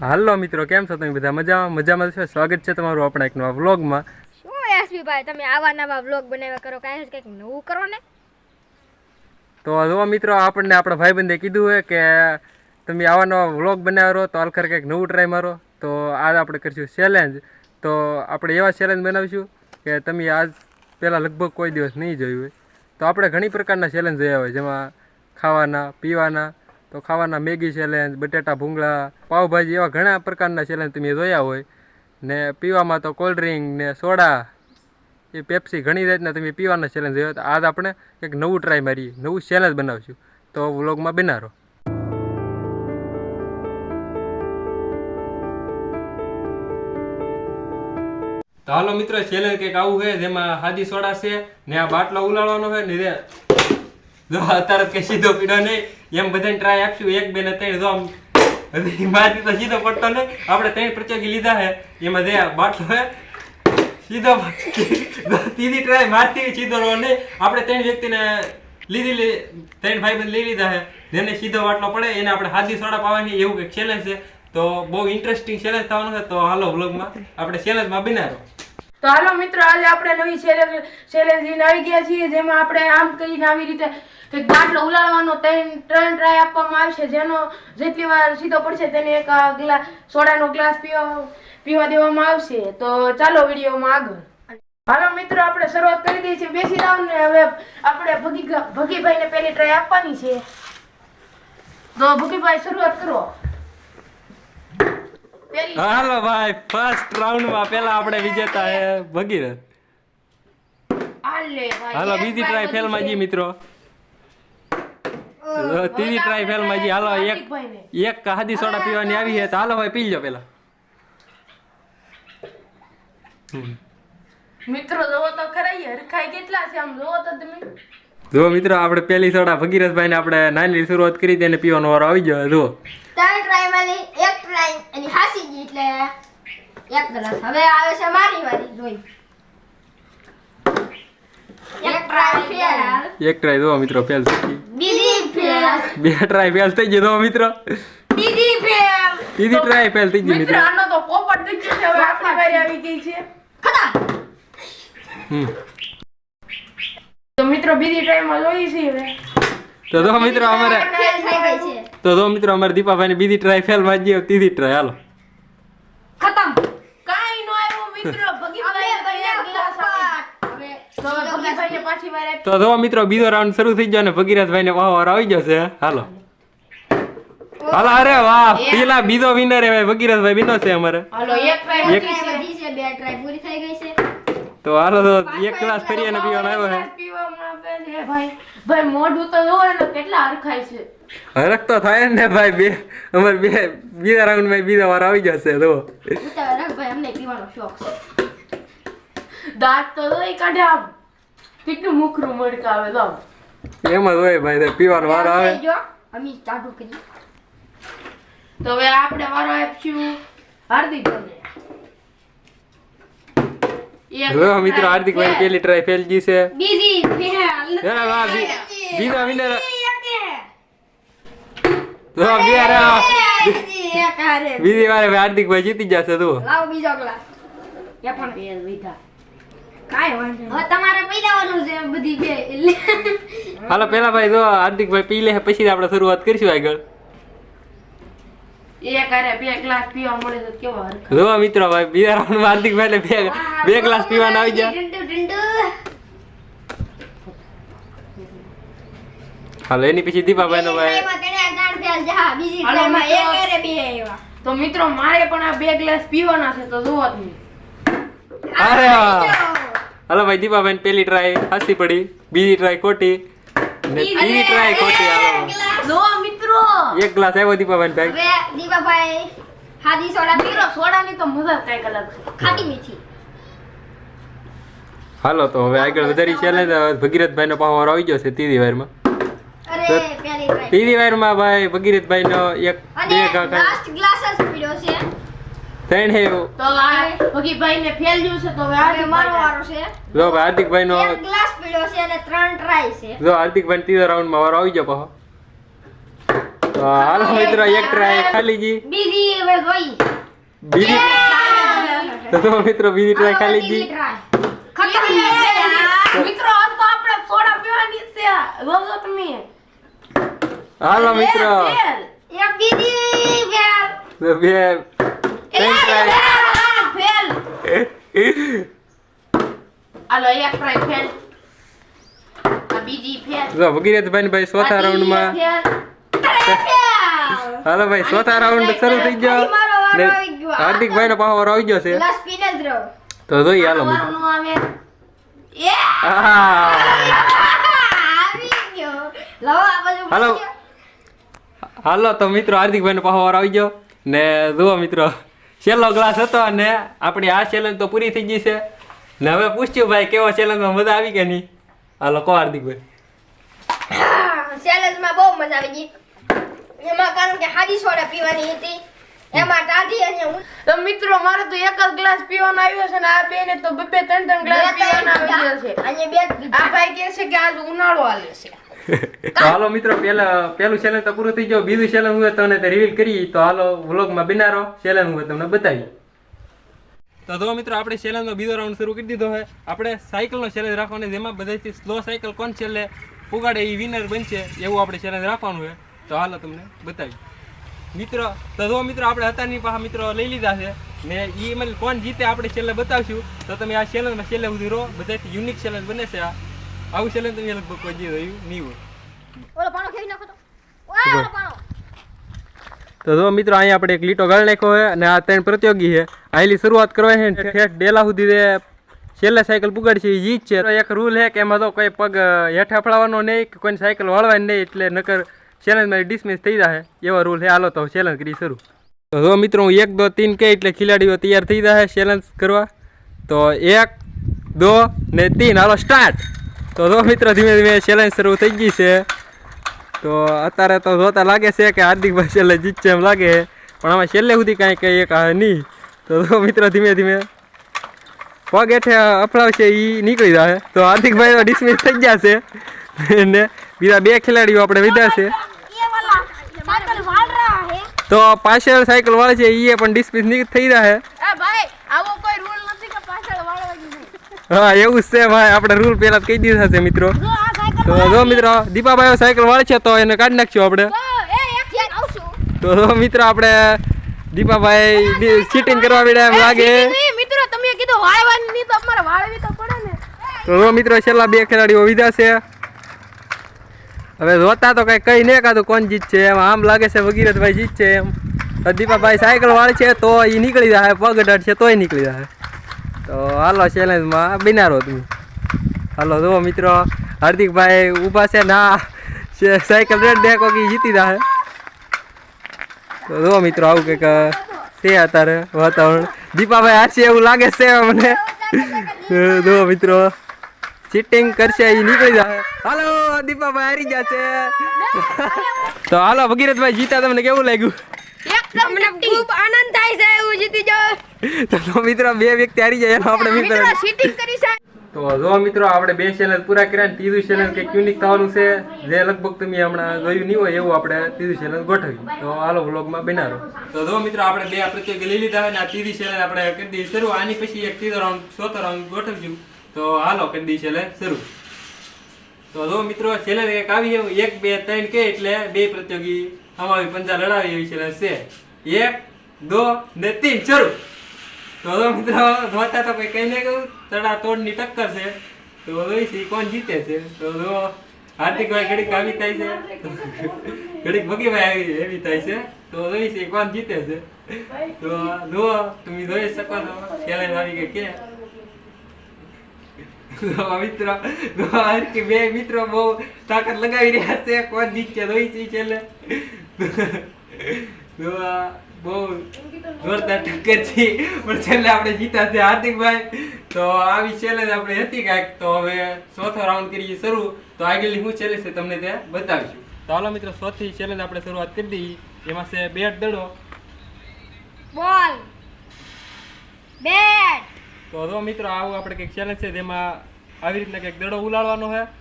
હાલો મિત્રો કેમ છો તમે બધા? મજામાં? મજામાં છો? સ્વાગત છે તમારું આપણા એક નવા વ્લોગમાં. શું યશવીભાઈ તમે આવા નવા વ્લોગ બનાવ્યા કરો? કાંઈ કંઈક નવું કરો ને? તો જો મિત્રો આપણને આપણા ભાઈબંધે કીધું હોય કે તમે આવા નવા વ્લોગ બનાવ્યા રહો તો આલખર કંઈક નવું ટ્રાય મારો. તો આજ આપણે કરીશું ચેલેન્જ તો આપણે એવા ચેલેન્જ બનાવીશું કે તમે આજ પહેલાં લગભગ કોઈ દિવસ નહીં જોયું હોય. તો આપણે ઘણી પ્રકારના ચેલેન્જ જોયા હોય જેમાં ખાવાના પીવાના તો ખાવાના મેગી ચેલેન્જ બટેટા ભૂંગળા, પાવભાજી એવા ઘણા પ્રકારના ચેલેન્જ તમે જોયા હોય. ને પીવામાં તો કોલ્ડ ડ્રિંક ને સોડા, એ પેપ્સી ઘણી રીતના તમે પીવાના ચેલેન્જ જોયો તો આજ આપણે એક નવું ટ્રાય મારીએ, નવું ચેલેન્જ બનાવશું. તો વ્લોગમાં બનારો. હાલો મિત્રો ચેલેન્જ કંઈક આવું છે, જેમાં હાદી સોડા છે ને આ બાટલો ઉલાળવાનો છે ને અત્યારે કે સીધો પીડો નહીં. એમ બધાને ટ્રાય આપશું એક, બે ને ત્રણ. જો આમ બધી તો સીધો પડતો નહીં આપણે ત્રણ પ્રચોગી લીધા છે એમાં જે બાટલો હે, સીધો ત્રીજી ટ્રાય મારતી સીધો રહો નહીં. આપણે ત્રણ વ્યક્તિને લીધી ત્રણ ભાઈ બંધ લઈ લીધા છે જેને સીધો બાટલો પડે, એને આપણે હાદી સોડા પાવાની એવું કંઈક ચેલેન્જ છે. તો બહુ ઇન્ટરેસ્ટિંગ ચેલેન્જ થવાનું છે. તો હાલો વ્લોગમાં આપણે ચેલેન્જમાં બનાવો તો હાલો મિત્રો, આજે આપણે નવી ચેલેન્જ ચેલેન્જ લઈને આવી ગયા છીએ, જેમાં આપણે આમ કરીને આવી રીતે કંઈક બાટલો ઉલાળવાનો ત્રણ ત્રણ ટ્રાય આપવામાં આવશે. જેનો જેટલી વાર સીધો પડશે તેને એક ગ્લાસ સોડાનો ગ્લાસ પીવા પીવા દેવામાં આવશે. તો ચાલો વિડીયોમાં આગળ. હાલો મિત્રો આપણે શરૂઆત કરી દઈએ છીએ. બેસી રાવ ને હવે આપણે ભગી ભગીભાઈને પહેલી ટ્રાય આપવાની છે. તો ભગીભાઈ શરૂઆત કરો. હાલો ભાઈ ફર્સ્ટ રાઉન્ડમાં પેલા આપણે વિજેતા હે ભગીરથ હાલે ભાઈ હાલો બીજી ટ્રાય ફેલમાં જી મિત્રો. ત્રીજી ટ્રાય ફેલમાં જી હાલો એક એક હાદી સોડા પીવાની આવી છે તો હાલો ભાઈ પી લો પેલા. મિત્રો જોવો તો ખરા હરખાઈ કેટલા છે આમ જોવો તો તમે. જો મિત્રો આપણે પહેલી સોડા ભગીરથભાઈ ને આપણે નાની શરૂઆત કરી તેને પીવાનો વારો આવી ગયો જો ત્રણ ટ્રાય મારી એક ટ્રાય એની હાસી ગઈ એટલે એક ગ્લાસ હવે આવે છે મારી વારી જોઈ. એક ટ્રાય ફેલ એક ટ્રાય જો મિત્રો ફેલ થઈ બે ટ્રાય ફેલ થઈ ગયો મિત્રો. ત્રીજી ફેલ ત્રીજી ટ્રાય ફેલ થઈ ગઈ મિત્ર આનો તો પોપટ ગયો છે હવે આપણી વારી આવી ગઈ છે. ખતા હમ. તો મિત્રો બીજી ટ્રાયમાં જોઈએ છીએ હવે. તો તો મિત્રો અમારે છે. તો જો મિત્રો અમારે દીપાભાઈ બીજી ટ્રાય ફેલમાં ગઈ ત્રીજી ટ્રાય હાલો. ખતમ. કાઈ નો આવ્યો મિત્રો ભગીભાઈ તો એક ગ્લાસ હવે તો આપી તો જો મિત્રો બીજો રાઉન્ડ શરૂ થઈ ગયો ને ભગીરથભાઈ ને વાહ આવી જશે હાલો. હાલો અરે વાહ પેલા બીજો વિનર હે ભગીરથભાઈ બીનો છે અમારે. હાલો એક ટ્રાય એક- બાકી છે બે ટ્રાય પૂરી થઈ ગઈ છે. તો હાલો તો એક ગ્લાસ ફરી અને પીવાનો આવ્યો છે. ભાઈ. ભાઈ મોઢું તો જોવો ને કેટલા હરખાય છે. હરખ તો થાય ને ભાઈ બે અમારે બે બીજા રાઉન્ડમાં બીજા વાર આવી જશે તો ભાઈ અમને પીવાનો શોખ છે. દાંત તો જોઈ કાઢે આમ. કેટલું મુખરું મડકાવે તો એમ જ હોય ભાઈ પીવાનો વારો આવે. અમે ચાલુ કરી. તો હવે આપણે વારો આપશું. હાર્દિક જો મિત્રો હાર્દિકભાઈ પેલી ટ્રાય ફેલ ગઈ છે. બીજી ફેલ વાહ બીજા વિનર જો બે અરે બીજી વાર હાર્દિકભાઈ જીતી જશે તું લાવો બીજો ગ્લાસ એ પણ ફેલ લીધા કાઈ વાંધો હવે તમારે પી લેવાનું છે બધી બે હાલો પેલા ભાઈ જો હાર્દિકભાઈ પી લે પછી આપણે શરૂઆત કરીશું આગળ. એક હારે બે ગ્લાસ પીવા મળે તો કેવા હરખા. જો મિત્રો ભાઈ બીજા રાઉન્ડમાં હાર્દિકભાઈ બે બે ગ્લાસ પીવાના આવી ગયા. ટિંડુ ટિંડુ. હાલો એની પછી દીપાભાઈ નો ભાઈ. તો મિત્રો મારે પણ આ બે ગ્લાસ પીવાના છે તો જોવો તમે. અરે વાહ. હાલો ભાઈ દીપાબેન પહેલી પેલી ટ્રાય હાસી પડી બીજી ટ્રાય ખોટી ને ત્રીજી ટ્રાય ખોટી હાલો. નો મિત્રો. એક ગ્લાસ આવ્યો દીપાભાઈ ભાઈ. દીપાભાઈ હાદી સોડા પીરો સોડાની તો મજા કંઈક અલગ ખાટી મીઠી. હાલો તો હવે આગળ વધારી ચેલેન્જ ભગીરથભાઈ નો પાવર આવી ગયો છે ત્રીજી વારમાં. ત્રીજી વારમાં ભાઈ ભગીરથભાઈ નો એક બે ગ્લાસ પીડ્યો છે. ત્રણ હે. તો આ ભગીભાઈ ને ફેલ ગયું છે તો હવે હવે હાર્દિક મારો વારો છે. જો ભાઈ હાર્દિકભાઈ નો એક ગ્લાસ પીડ્યો છે અને ત્રણ ટ્રાય છે. જો હાર્દિકભાઈ ત્રીજા રાઉન્ડમાં વારો આવી ગયો પાછો. હાલો મિત્રો એક ટ્રાય ખાલી જી. બીજી હવે ગઈ. બીજી તો તો મિત્રો બીજી ટ્રાય ખાલી જી. ખતમ મિત્રો આ તો આપણે સોડા પીવાની છે. જોજો તમે. હાલો મિત્રો. એક બીજી બે બે ત્રણ ટ્રાય ફેલ હાલો એક ટ્રાય ફેલ આ બીજી ફેલ જો ભગીરથભાઈ ને ભાઈ ચોથા રાઉન્ડમાં હાલો ભાઈ ચોથા રાઉન્ડ શરૂ થઈ ગયો મારો વારો ને આવી ગયો. હાર્દિકભાઈ નો પાવર આવી ગયો છે તો જોઈ હાલો હાલો. હાલો તો મિત્રો હાર્દિકભાઈ નો પાવર આવી ગયો ને જુઓ મિત્રો છેલ્લો ક્લાસ હતો અને આપણી આ ચેલેન્જ તો પૂરી થઈ ગઈ છે. ને હવે પૂછ્યું ભાઈ કેવો ચેલેન્જમાં મજા આવી કે નહીં? હાલો કહો હાર્દિકભાઈ. ચેલેન્જમાં બહુ મજા આવી ગઈ. એમાં કારણ કે હાદી સોડા પીવાની હતી. એમાં ટાઢી અને હું તો મિત્રો મારે તો એક જ ગ્લાસ પીવાનો આવ્યો છે ને આ બેને તો બે બે ત્રણ ત્રણ ગ્લાસ પીવાનો આવી ગયો છે. અને બે આ ભાઈ કહે છે કે આજ ઉનાળો આલે છે. તો હાલો મિત્રો, પેલા પેલું ચેલેન્જ તો પૂરું થઈ ગયું. બીજું ચેલેન્જ હું તમને તે રિવીલ કરી. તો હાલો વ્લોગમાં બિનારો. ચેલેન્જ હું તમને બતાવી. તો જો મિત્રો, આપણે ચેલેન્જનો બીજો રાઉન્ડ શરૂ કરી દીધો છે. આપણે સાયકલનો ચેલેન્જ રાખવાનો જેમાં બધાથી સ્લો સાયકલ કોણ છેલ્લે પુગાડે એ વિનર બનશે એવું આપણે ચેલેન્જ રાખવાનું છે. તો હાલો તમને બતાવી. મિત્રો, તો જો મિત્રો, આપણે અત્યારની પાસે મિત્રો લઈ લીધા છે. ને એ મને કોણ જીતે આપણે છેલ્લે બતાવશું. તો તમે આ ચેલેન્જમાં છેલ્લે સુધી રહો. બધાથી યુનિક ચેલેન્જ બને છે આ. આવું ચેલેન્જ તમે લગભગ દી રહ્યું નહીં હોય. ઓલો પાણો ખેવી નાખો તો. ઓય ઓલો પાણો. તો જો મિત્રો અહીંયા આપણે એક લીટો ગાળ નાખ્યો છે અને આ ત્રણ પ્રતિયોગી છે. આયલી શરૂઆત કરવા છે ને ઠેઠ ડેલા સુધી છેલ્લે સાયકલ પુગાડશે એ જીત છે. તો એક રૂલ છે કે એમાં તો કોઈ પગ હેઠ અફળાવવાનો નહીં કે કોઈની સાયકલ વાળવાની નહીં એટલે નકર ચેલેન્જમાં ડિસમિસ થઈ જાય એવા રૂલ છે. હાલો તો ચેલેન્જ કરી શરૂ. તો જો મિત્રો હું એક દો તીન કે એટલે ખેલાડીઓ તૈયાર થઈ જાય ચેલેન્જ કરવા. તો એક દો ને તીન. હાલો સ્ટાર્ટ તો જો મિત્રો ધીમે ધીમે ચેલેન્જ શરૂ થઈ ગઈ છે. તો અત્યારે તો જોતા લાગે છે કે હાર્દિકભાઈ છેલ્લે જીતશે એમ લાગે. પણ આમાં છેલ્લે સુધી કાંઈ કંઈ એક નહીં. તો જો મિત્રો ધીમે ધીમે પગ હેઠે અફડાવશે એ નીકળી જશે તો હાર્દિકભાઈ તો ડિસમિસ થઈ ગયા છે. ને બીજા બે ખેલાડીઓ આપણે વિધા છે. તો પાછળ સાયકલ વાળે છે એ પણ ડિસમિસ થઈ રહ્યા છે. હા એવું જ છે ભાઈ આપણે રૂલ પેલા કહી દીધા છે મિત્રો. તો જો મિત્રો દીપાભાઈ સાયકલ વાળ છે તો એને કાઢી નાખશું આપણે. તો છે જો મિત્રો આપણે દીપાભાઈ ચીટિંગ કરવા મળ્યા એમ લાગે. મિત્રો તમે કીધું વાળવાની તો અમારે વાળવી તો પડે ને. તો જો મિત્રો છેલ્લા બે ખેલાડીઓ વિધા છે. હવે જોતા તો કઈ કઈ નહીં કાતું કોણ જીતશે એમ. આમ લાગે છે ભગીરથભાઈ જીતશે એમ. દીપાભાઈ સાયકલ વાળ છે તો એ નીકળી જાય પગ છે તોય નીકળી જાય તો હાલો ચેલેન્જમાં બિનારો તું. હાલો જુઓ મિત્રો હાર્દિકભાઈ ઊભા છે ના સાયકલ રેડ દેખો કોકી જીતી જાય તો જુઓ મિત્રો આવું કંઈક છે અત્યારે વાતાવરણ. દીપાભાઈ હારશે એવું લાગે છે મને જુઓ મિત્રો ચીટિંગ કરશે એ નીકળી જાય હાલો દીપાભાઈ હારી ગયા છે. તો હાલો ભગીરથભાઈ જીતા તમને કેવું લાગ્યું? અમને ખૂબ આનંદ થાય છે હું જીતી જાવ તો મિત્રો બે વ્યક્તિ હારી જાય એનો આપણે મિત્રો સીટિંગ કરી છે. તો જો મિત્રો આપણે બે ચેનલ પૂરા કર્યા ત્રીજું ચેનલ કંઈક યુનિક થવાનું છે જે લગભગ તમે હમણાં જોયું નહીં હોય એવું આપણે ત્રીજું ચેનલ ગોઠવ્યું. તો હાલો વ્લોગમાં બનાવો તો જો મિત્રો આપણે બે પ્રત્યેક લઈ લીધા અને ને આ ત્રીજી ચેનલ આપણે કરી દઈએ શરૂ. આની પછી એક ત્રીજો રાઉન્ડ ચોથો રાઉન્ડ ગોઠવશું. તો હાલો કરી દઈએ ચેનલ શરૂ. તો જો મિત્રો ચેનલ એક આવી એવું એક બે ત્રણ કે એટલે બે પ્રતિયોગી અમારી પંજા લડાવી એવી છે એક, દો ને તીન, શરૂ. તો મિત્રો, જોતા તો કઈ કઈ નહીં કહું તડા તોડની ટક્કર છે. તો જોઈશી કોણ જીતે છે? તો જો હાર્દિકભાઈ ઘડીક આવી થાય છે. ઘડીક ભગીભાઈ આવી, એવી થાય છે. તો જોઈશી કોણ જીતે છે? તો જુઓ, તમે જોઈ શકો છો. ચેલેન્જ આવી ગઈ કે. મિત્રો બે મિત્રો બહુ તાકાત લગાવી રહ્યા છે. કોણ જીતશે જોઈશી છેલ્લે તો આ બહુ જોરદાર ટક્કર છે. પણ છેલ્લે આપણે જીતા છે હાર્દિકભાઈ. તો આવી ચેલેન્જ આપણે હતી કાંઈક. તો હવે ચોથો રાઉન્ડ કરીએ શરૂ. તો આગળની હું ચેલેન્જ છે તમને તે બતાવીશું. તો હાલો મિત્રો ચોથી ચેલેન્જ આપણે શરૂઆત કરી દઈએ. એમાં છે બેટ દડો. બોલ. બેટ. તો જો મિત્રો આવું આપણે કંઈક ચેલેન્જ છે જેમાં આવી રીતના કંઈક દડો ઉલાળવાનો છે.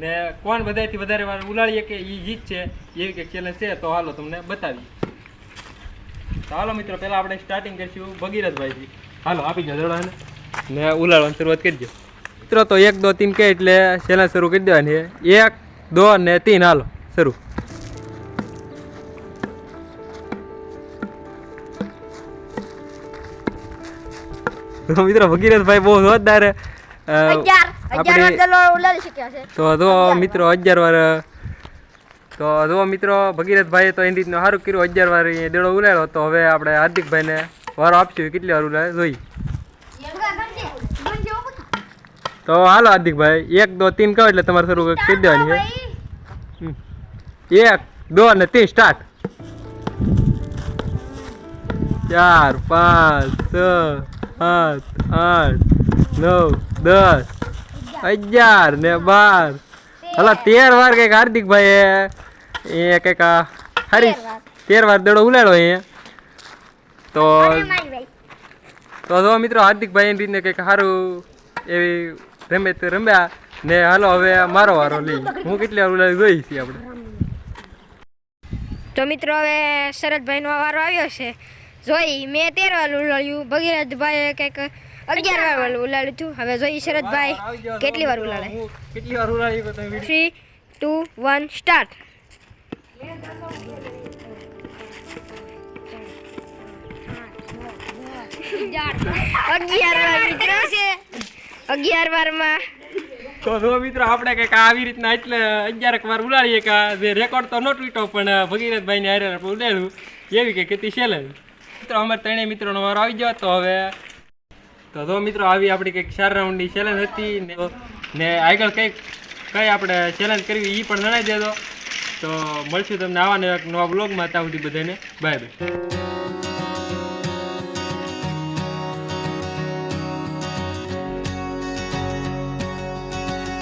ને કોણ બધાથી વધારે વાર ઉલાળીએ કે એ જીત છે એવી કંઈક ચેલેન્જ છે તો હાલો તમને બતાવીએ. તો હાલો મિત્રો પહેલાં આપણે સ્ટાર્ટિંગ કરીશું ભગીરથભાઈથી. હાલો આપી દો દડાને ને ઉલાળવાની શરૂઆત કરજો મિત્રો તો એક દો તીન કે એટલે ચેલેન્જ શરૂ કરી દેવાની છે. એક દો ને તીન હાલો શરૂ. તો મિત્રો ભગીરથભાઈ બહુ જોરદાર આપણી તો જો મિત્રો અગિયાર વાર તો જો મિત્રો ભગીરથભાઈએ તો એની રીતનું સારું કર્યું. અગિયાર વાર દેડો ઉલાડ્યો તો હવે આપણે હાર્દિકભાઈને વારો આપશું કેટલી વાર ઉલાડે જોઈ. તો હાલો હાર્દિકભાઈ એક દો તીન કહો એટલે તમારે શરૂ કરી દેવાની છે. એક દો અને ત્રણ સ્ટાર્ટ. ચાર પાંચ છ સાત આઠ નવ દસ. અગિયાર ને બાર. હલા તેર વાર કંઈક હાર્દિકભાઈ એ કંઈક હારી. તેર વાર. દડો ઉલાડો અહીંયા. તો તો જો મિત્રો હાર્દિકભાઈ એની રીતને કંઈક સારું એવી રમે તે રમ્યા. ને હાલો હવે મારો વારો લઈ. હું કેટલી વાર ઉલાડી ગઈ છીએ આપણે? તો મિત્રો હવે શરદભાઈનો વારો આવ્યો છે. જોઈ મેં તેર વાર ઉલાડ્યું ભગીરથભાઈએ કંઈક અગિયાર વાર ઉલાડું છું હવે જોઈએ શરદભાઈ કેટલી વાર ઉલાડે કેટલી વાર ઉલાડી થ્રી ટુ વન સ્ટાર્ટ અગિયાર વાર મિત્રો. છે અગિયાર વારમાં. તો જો મિત્રો આપણે કંઈક આવી રીતના એટલે અગિયાર વાર ઉલાડીએ કે જે રેકોર્ડ તો ન તૂટ્યો પણ ભગીરથભાઈની હારે આપણે ઉડાડ્યું એવી કે ચેલેન્જ મિત્રો અમારે ત્રણેય મિત્રોનો વારો આવી ગયો તો હવે તો જો મિત્રો, આવી આપણી કંઈક ચાર રાઉન્ડની ચેલેન્જ હતી ને આગળ કંઈક, કઈ આપણે ચેલેન્જ કરવી એ પણ જણાવી દેજો. તો મળશું તમને આવાને એક નવા બ્લોગમાં ત્યાં સુધી બધાને બાય બાય